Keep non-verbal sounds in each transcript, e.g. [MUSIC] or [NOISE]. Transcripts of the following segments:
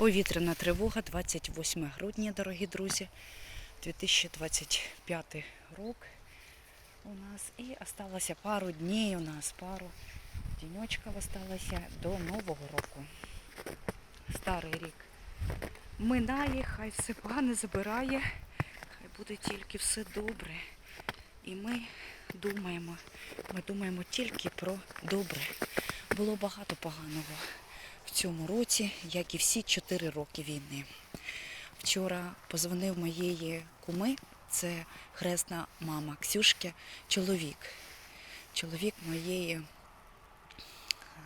Повітряна тривога, 28 грудня, дорогі друзі, 2025 рік у нас. І осталося пару днів у нас, пару діньочків осталося до Нового року. Старий рік минає, хай все погане забирає, хай буде тільки все добре. І ми думаємо, ми думаємо тільки про добре. Було багато поганого цьому році, як і всі чотири роки війни. Вчора позвонив моєї куми, це хресна мама Ксюшки, чоловік. Чоловік моєї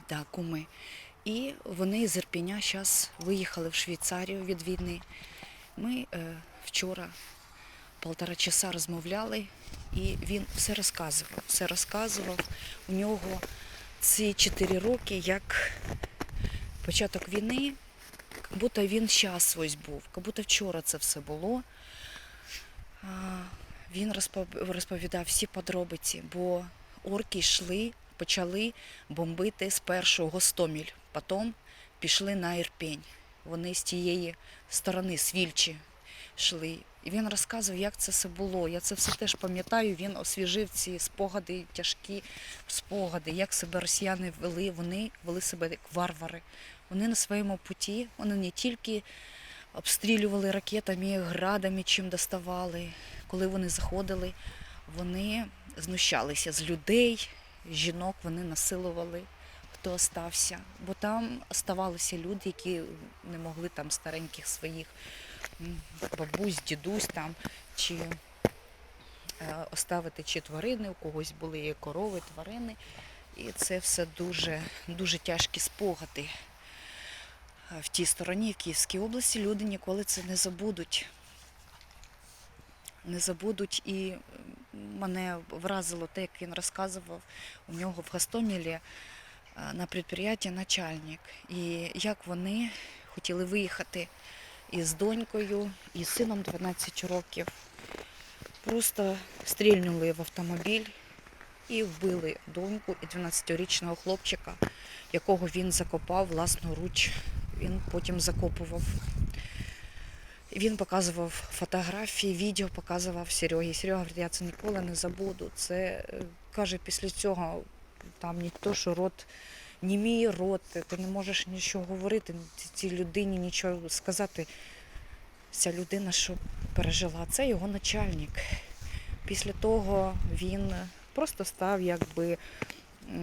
да, куми. І вони з Ірпіня зараз виїхали в Швейцарію від війни. Ми е, вчора полтора часа розмовляли, і він все розказував. Все розказував. У нього ці чотири роки, як початок війни, як будто він час ось був, як будто вчора це все було. Він розповідав всі подробиці, бо орки йшли, почали бомбити спершу Гостоміль, потім пішли на Ірпень. Вони з тієї сторони, з Вільчі, йшли. І він розказував, як це все було. Я це все теж пам'ятаю. Він освіжив ці спогади, тяжкі спогади, як себе росіяни вели. Вони вели себе як варвари. Вони на своєму путі, вони не тільки обстрілювали ракетами, градами, чим доставали. Коли вони заходили, вони знущалися з людей, жінок вони насилували, хто остався. Бо там оставалися люди, які не могли там стареньких своїх бабусь, дідусь там, чи е, оставити чи тварини, у когось були корови, тварини. І це все дуже, дуже тяжкі спогади. Е, В тій стороні, в Київській області, люди ніколи це не забудуть. Не забудуть і мене вразило те, як він розказував у нього в Гастомілі е, на підприємстві начальник. І як вони хотіли виїхати із донькою, і сином 12 років. Просто стрільнули в автомобіль і вбили доньку і 12-річного хлопчика, якого він закопав власноруч. Він потім закопував. Він показував фотографії, відео показував Серегі. Серега говорить, я це ніколи не забуду. Це е, каже, після цього там не то, що рот, не мій рот, ти не можеш нічого говорити, цій людині нічого сказати. Ця людина, що пережила, це його начальник. Після того він просто став якби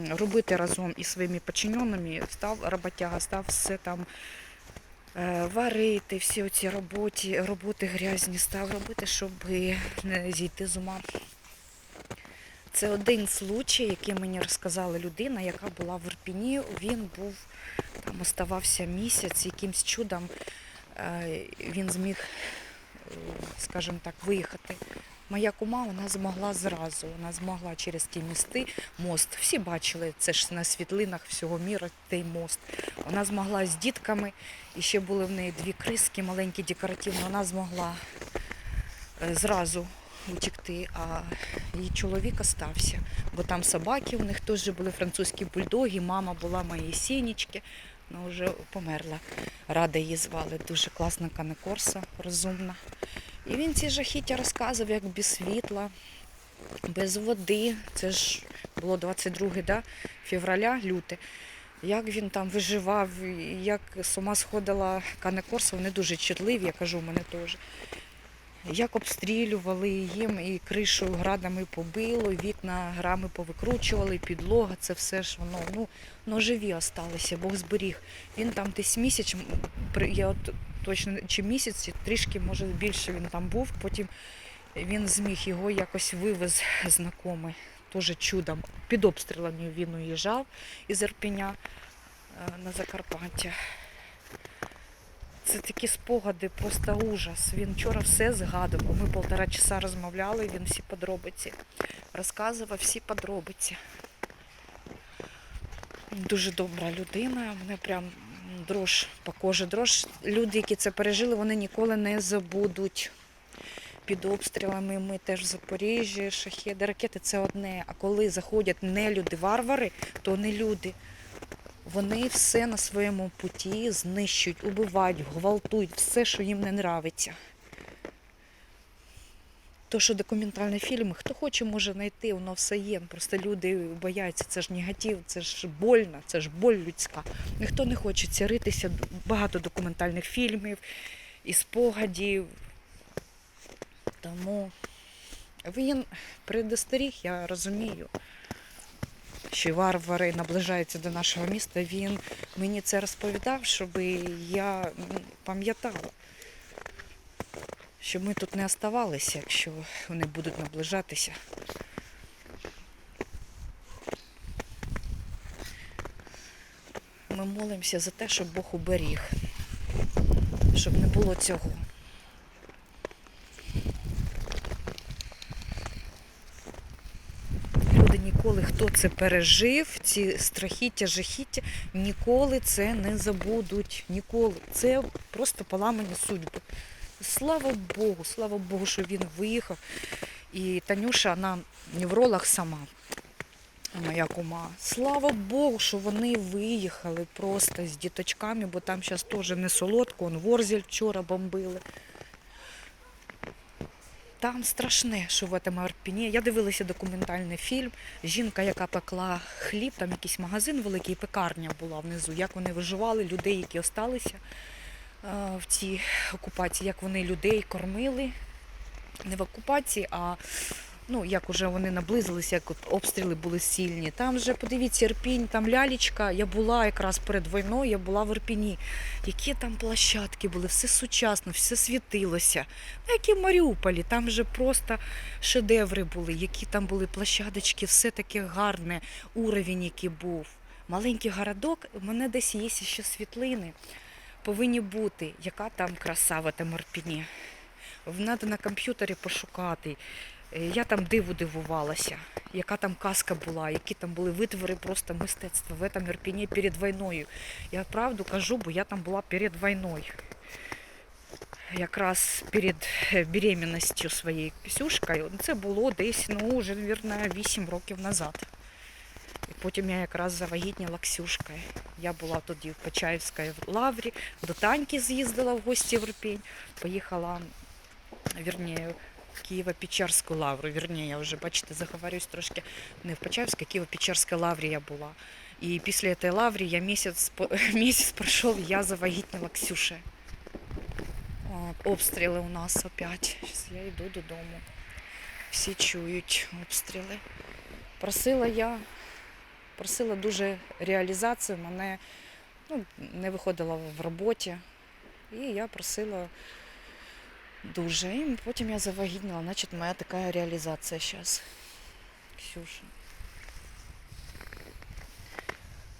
робити разом із своїми подчиненими, став роботяга, став все там е, варити, всі оці роботи, роботи грязні став робити, щоб не зійти з ума. Це один случай, який мені розказала людина, яка була в Ірпіні. Він був там оставався місяць, якимсь чудом е, він зміг, е, скажімо так, виїхати. Моя кума вона змогла зразу. Вона змогла через ті місти, мост. Всі бачили, це ж на світлинах всього міра той мост. Вона змогла з дітками, і ще були в неї дві криски, маленькі декоративні. Вона змогла е, зразу утікти, а її чоловік остався. Бо там собаки у них теж були французькі бульдоги, мама була моєї сінічки, вона вже померла. Рада її звали, дуже класна канекорса, розумна. І він ці жахіття розказував, як без світла, без води. Це ж було 22 да, февраля, люте. Як він там виживав, як з ума сходила канекорса, вони дуже чутливі, я кажу, у мене теж. Як обстрілювали їм, і кришу градами побило, вікна грами повикручували, підлога, це все ж воно, ну, ну живі осталися, Бог зберіг. Він там десь місяць, я от точно чи місяць, трішки, може більше він там був, потім він зміг його якось вивез знайомий, теж чудом. Під обстрілами він уїжджав із Ірпеня е, на Закарпаття. Це такі спогади, просто ужас. Він вчора все згадував. Ми полтора часа розмовляли, він всі подробиці розказував всі подробиці. Дуже добра людина, мене прям дрож по кожі. Дрож. Люди, які це пережили, вони ніколи не забудуть. Під обстрілами ми теж в Запоріжжі, шахеди, ракети це одне. А коли заходять не люди, варвари, то не люди. Вони все на своєму путі знищують, убивають, гвалтують, все, що їм не нравиться. То, що документальні фільми, хто хоче, може знайти, воно все є. Просто люди бояться, це ж негатив, це ж больно, це ж боль людська. Ніхто не хоче цяритися. Багато документальних фільмів і спогадів. Тому він предостеріг, я розумію, що варвари наближаються до нашого міста. Він мені це розповідав, щоб я пам'ятала, щоб ми тут не оставалися, якщо вони будуть наближатися. Ми молимося за те, щоб Бог уберіг, щоб не було цього. Люди ніколи, хто це пережив, ці страхіття, жахіття, ніколи це не забудуть. Ніколи. Це просто поламані судьби. Слава Богу, слава Богу, що він виїхав. І Танюша, вона невролог сама, моя кума. Слава Богу, що вони виїхали просто з діточками, бо там зараз теж не солодко, он Ворзель вчора бомбили. Там страшне, що в цьому Арпіні. Я дивилася документальний фільм. Жінка, яка пекла хліб, там якийсь магазин великий, пекарня була внизу. Як вони виживали, людей, які осталися в цій окупації, як вони людей кормили. Не в окупації, а ну, як уже вони наблизилися, як обстріли були сильні. Там же, подивіться, Ірпінь, там лялічка. Я була якраз перед війною, я була в Ірпіні. Які там площадки були, все сучасно, все світилося. Ну, як і в Маріуполі, там же просто шедеври були, які там були площадочки, все таке гарне, уровень, який був. Маленький городок, у мене десь є ще світлини. Повинні бути, яка там краса в Ірпіні. Треба на комп'ютері пошукати. Е, Я там диву дивувалася, яка там казка була, які там були витвори просто мистецтва в этом Ірпіні перед війною. Я правду кажу, бо я там була перед війною. Якраз перед е, беременністю своєю Ксюшкою. Це було десь, ну, вже, мабуть, 8 років назад. Потім я якраз завагітніла Ксюшкою. Я була тоді в Почаївській лаврі, до Таньки з'їздила в гості в Ірпінь, поїхала, вірніше, в Києво-Печерську лавру. Вірніше, я вже, бачите, заговорюсь трошки не в Почаївській, а Києво-Печерській лаврі я була. І після цієї лаври я місяць, [LAUGHS] місяць пройшов, я завагітніла Ксюшею. От, обстріли у нас опять. Зараз я йду додому. Всі чують обстріли. Просила я, просила дуже реалізацію, мене ну, не виходила в роботі. І я просила дуже. І потім я завагітніла, значить моя така реалізація зараз. Ксюша.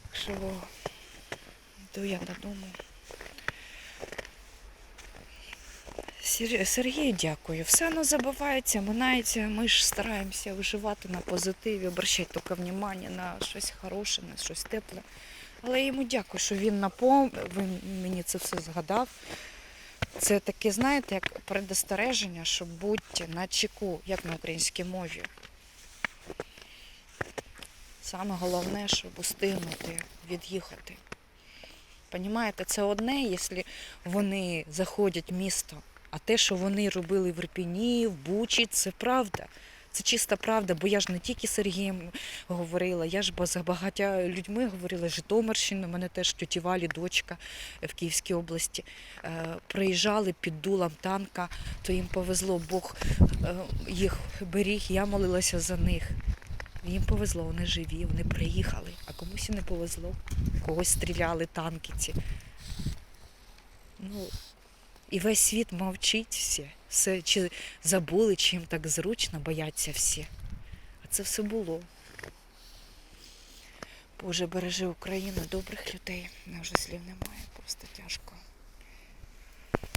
Так що йду я додому. Сер- Сергію дякую. Все воно забувається, минається. Ми ж стараємося виживати на позитиві, обращати тільки внимання на щось хороше, на щось тепле. Але я йому дякую, що він напом... він мені це все згадав. Це таке, знаєте, як предостереження, що будьте на чеку, як на українській мові. Саме головне, щоб устигнути від'їхати. Понімаєте, це одне, якщо вони заходять в місто, а те, що вони робили в Ірпіні, в Бучі, це правда. Це чиста правда, бо я ж не тільки Сергієм говорила, я ж за багатьма людьми говорила, Житомирщина, мене теж тьоті Валі, дочка в Київській області. Е, Приїжджали під дулом танка, то їм повезло, Бог е, їх беріг, я молилася за них. Їм повезло, вони живі, вони приїхали, а комусь і не повезло. Когось стріляли танки ці. Ну, і весь світ мовчить всі. Все, чи забули, чи їм так зручно, бояться всі. А це все було. Боже, бережи Україну, добрих людей. Мене вже слів немає, просто тяжко.